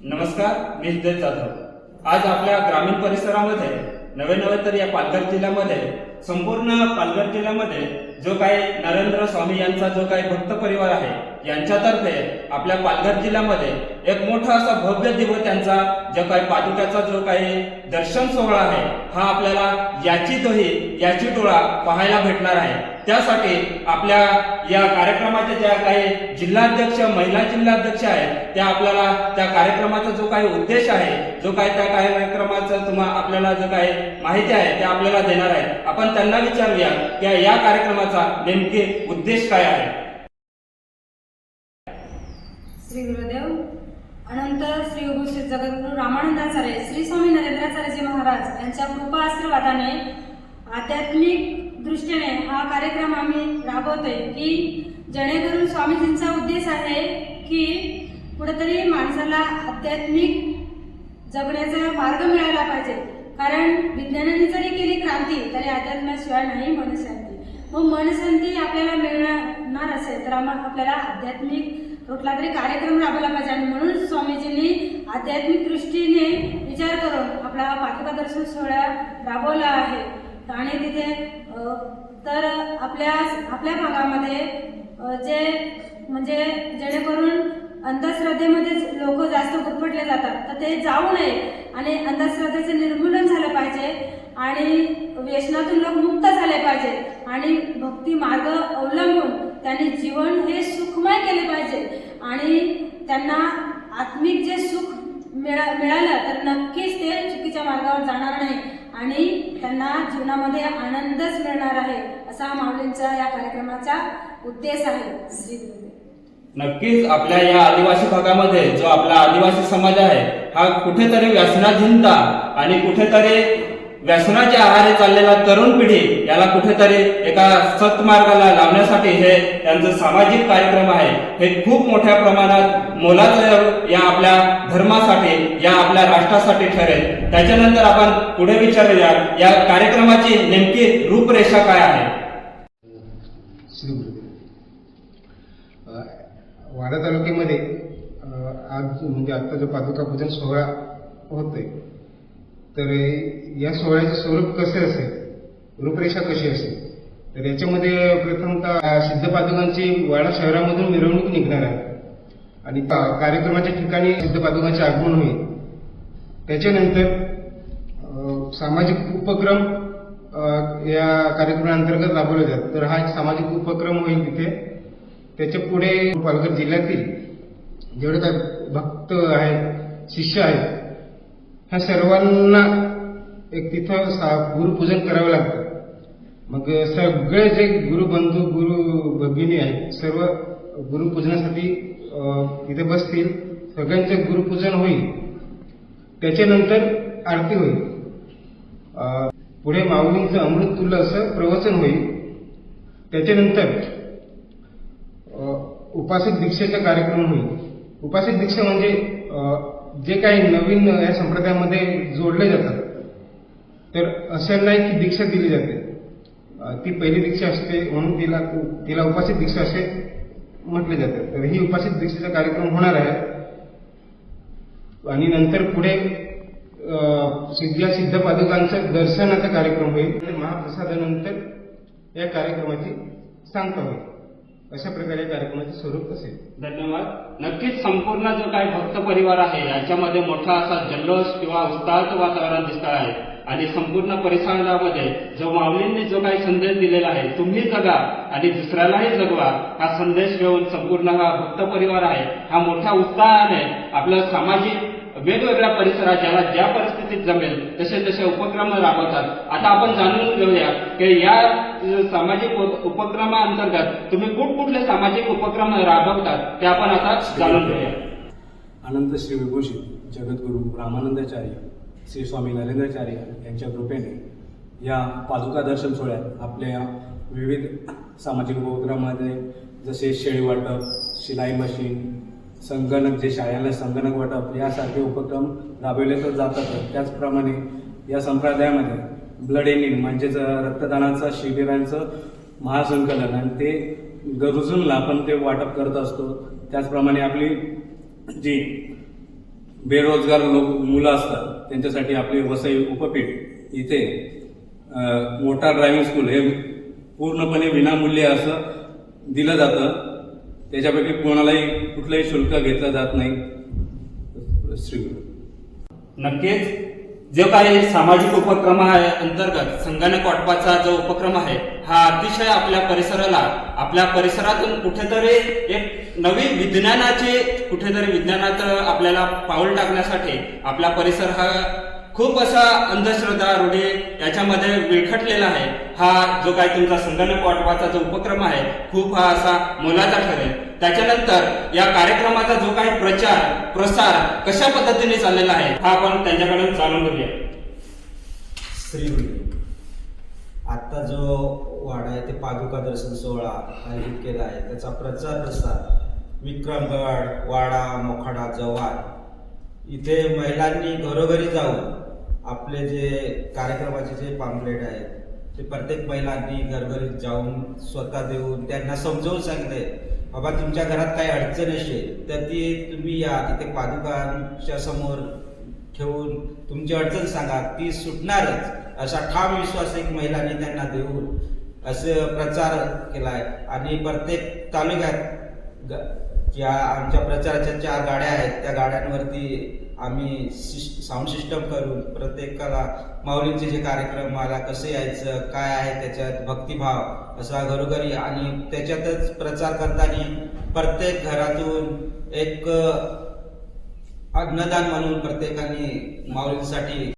नमस्कार मी जय जाधव. आज आपल्या ग्रामीण परिसरामध्ये नवे नवे तर या पालघर जिल्ह्यामध्ये संपूर्ण पालघर जिल्ह्यामध्ये जो काही नरेंद्र स्वामी यांचा जो काही भक्त परिवार आहे यांच्यातर्फे आपल्या पालघर जिल्ह्यामध्ये एक मोठा असा भव्य दिवस त्यांचा जो काही पादुक्याचा जो काही दर्शन सोहळा आहे हा आपल्याला याची दोही याची डोळा पाहायला भेटणार आहे. त्यासाठी आपल्या या कार्यक्रमाच्या ज्या काही जिल्हाध्यक्ष महिला जिल्हाध्यक्ष आहेत त्या आपल्याला त्या कार्यक्रमाचा जो काही उद्देश आहे जो काही त्या कार्यक्रमाचा तुम्हाला आपल्याला जो काही माहिती आहे ते आपल्याला देणार आहे आपण त्यांना विचारूया की या कार्यक्रमाचा नेमके उद्देश काय आहे? श्री गुरुदेव अनंत श्री उभूषित जगद्गुरु रामानंदाचार्य श्री स्वामी नरेंद्राचार्यजी महाराज यांच्या कृपा आशीर्वादाने आध्यात्मिक दृष्टीने हा कार्यक्रम आम्ही राबवतोय की जेणेकरून स्वामीजींचा उद्देश आहे की कुठेतरी माणसाला आध्यात्मिक जगण्याचा मार्ग मिळाला पाहिजे. कारण विज्ञानाने जरी केली क्रांती तरी अध्यात्माशिवाय नाही मनुष्याने मग मनसंती आपल्याला मिळणार असेल तर आम्हाला आपल्याला आध्यात्मिक कुठला तरी कार्यक्रम राबवला पाहिजे. आणि म्हणून स्वामीजींनी आध्यात्मिक दृष्टीने विचार करून आपला पाठिका दर्शन सोहळा राबवला आहे. आणि तिथे तर आपल्या आपल्या भागामध्ये जे म्हणजे जेणेकरून अंधश्रद्धेमध्ये लोक जास्त गुरफटले जातात. तर ते जाऊ नये. आणि अंधश्रद्धेचे निर्मूलन झालं पाहिजे. आणि व्यसनातून लोक मुक्त झाले पाहिजे. आणि भक्ती मार्ग अवलंबून त्यांनी जीवन हे सुखमय केले पाहिजे. आणि त्यांना आत्मिक जे सुख मिळा मिळालं तर नक्कीच ते चुकीच्या मार्गावर जाणार नाही. आणि त्यांना जीवनामध्ये आनंदच मिळणार आहे असा माऊलींचा या कार्यक्रमाचा उद्देश आहे. श्री नक्कीच आपल्या या आदिवासी भागामध्ये जो आपला आदिवासी समाज आहे हा कुठेतरी व्यसनाधीनता आणि कुठेतरी व्यसनाच्या आहारी चाललेला तरुण पिढी याला कुठेतरी एका सत्मार्गाला लावण्यासाठी हे त्यांचं सामाजिक कार्यक्रम आहे. हे खूप मोठ्या प्रमाणात मोलाचं या आपल्या धर्मासाठी या आपल्या राष्ट्रासाठी ठरेल. त्याच्यानंतर आपण पुढे विचारूया या कार्यक्रमाची नेमकी रूपरेषा काय आहे? श्री गुरुदेव. वाडा तालुक्यामध्ये आज म्हणजे आत्ता जो पादुका पूजन सोहळा होतोय तर या सोहळ्याचे स्वरूप कसे असेल? रूपरेषा कशी असेल? तर याच्यामध्ये प्रथमतः सिद्ध पादुकांची वाडा शहरामधून मिरवणूक निघणार आहे. आणि कार्यक्रमाच्या ठिकाणी सिद्ध पादुकांचे आगमन होईल. त्याच्यानंतर सामाजिक उपक्रम या कार्यक्रमाअंतर्गत राबवले जातात. तर हा एक सामाजिक उपक्रम होईल तिथे. त्याच्या पुढे पालघर जिल्ह्यातील जेवढे काय भक्त आहेत शिष्य आहेत ह्या सर्वांना एक तिथं सा- गुरुपूजन करावं लागतं. मग सगळे जे गुरुबंधू गुरु भगिनी आहेत सर्व गुरुपूजनासाठी तिथे बसतील. सगळ्यांचे गुरुपूजन होईल. त्याच्यानंतर आरती होईल. पुढे माऊलींचं अमृत तुल्य असं प्रवचन होईल. त्याच्यानंतर उपासिक दीक्षेचा कार्यक्रम होईल. उपासिक दीक्षा म्हणजे जे काही नवीन या संप्रदायामध्ये जोडले जातात. तर असं नाही की दीक्षा दिली जाते. ती पहिली दीक्षा असते म्हणून तिला तिला उपासिक दीक्षा असे म्हटले जाते. तर ही उपासिक दीक्षेचा कार्यक्रम होणार आहे. आणि नंतर पुढे सिद्ध्या सिद्ध सिद्ध पादुकांचं दर्शनाचा कार्यक्रम होईल. आणि महाप्रसादानंतर या कार्यक्रमाची सांगता होईल. अशा प्रकारे कार्यक्रमाचे स्वरूप असेल धन्यवाद. नक्कीच संपूर्ण जो काही भक्त परिवार आहे याच्यामध्ये मोठा असा जल्लोष किंवा उत्साहाचं वातावरण दिसत आहे. आणि संपूर्ण परिसरामध्ये जो माऊलींनी जो काही संदेश दिलेला आहे तुम्ही जगा आणि दुसऱ्यालाही जगवा हा संदेश घेऊन संपूर्ण हा भक्त परिवार आहे हा मोठ्या उत्साहाने आपलं सामाजिक वेगवेगळ्या परिसरात ज्याला ज्या परिस्थितीत जमेल तसे तसे उपक्रम राबवतात. आता आपण जाणून घेऊया की या सामाजिक उपक्रमाअंतर्गत तुम्ही कुठकुठले सामाजिक उपक्रम राबवतात ते आपण आता जाणून घेऊया. अनंत श्री विभूषित जगद्गुरू रामानंदाचार्य श्री स्वामी नरेंद्राचार्य यांच्या कृपेने या पादुका दर्शन सोहळ्यात आपल्या विविध सामाजिक उपक्रमामध्ये जसे शेळी वाटप शिलाई मशीन संगणक जे शाळेला संगणक वाटप यासारखे उपक्रम राबवले तर जातात. त्याचप्रमाणे या संप्रदायामध्ये ब्लड एनिंग म्हणजेच रक्तदानाचं शिबिरांचं महासंकलन आणि ते गरजूंना आपण ते वाटप करत असतो. त्याचप्रमाणे आपली जी बेरोजगार लोक मुलं असतात त्यांच्यासाठी आपले वसई उपपीठ इथे मोटार ड्रायव्हिंग स्कूल हे पूर्णपणे विनामूल्य असं दिलं जातं. त्याच्यापैकी कोणालाही कुठलंही शुल्क घेतलं जात नाही. श्री नक्कीच. जो काही सामाजिक उपक्रम आहे अंतर्गत संगणक वाटपाचा जो उपक्रम आहे हा अतिशय आपल्या परिसराला आपल्या परिसरातून कुठेतरी एक नवी विज्ञानाची कुठेतरी विज्ञानात आपल्याला पाऊल टाकण्यासाठी आपला परिसर हा खूप असा अंधश्रद्धा रूढी याच्यामध्ये विळखटलेला आहे. हा जो काही तुमचा संगणक वाटपाचा जो उपक्रम आहे खूप हा असा मोलाचा ठरेल. त्याच्यानंतर या कार्यक्रमाचा जो काही प्रचार प्रसार कशा पद्धतीने चाललेला आहे हा आपण त्यांच्याकडून जाणून घेऊया. श्री आता जो वाडा आहे ते पादुका दर्शन सोहळा आयोजित केला आहे. त्याचा प्रचार प्रसार विक्रमगड वाडा मोखाडा जव्हार इथे महिलांनी घरोघरी जाऊन आपले जे कार्यक्रमाचे जे पाम्पलेट आहेत ते प्रत्येक महिलांनी घरघरीत जाऊन स्वतः देऊन त्यांना समजावून सांगितले बाबा तुमच्या घरात काही अडचण असेल तर ती तुम्ही या. तिथे पादुकांच्या समोर ठेवून तुमची अडचण सांगा. ती सुटणारच. असा ठाम विश्वास एक महिलांनी त्यांना देऊन असं प्रचार केला आहे आणि प्रत्येक तालुक्यात ग- ज्या आमच्या प्रचाराच्या चार गाड्या आहेत त्या गाड्यांवरती आम्ही साऊंड सिस्टम करून प्रत्येकाला माऊलींचे जे कार्यक्रम मला कसं यायचं काय आहे त्याच्यात भक्तिभाव असा घरोघरी आणि त्याच्यातच प्रचार करताना प्रत्येक घरातून एक अन्नदान म्हणून प्रत्येकाने माऊलींसाठी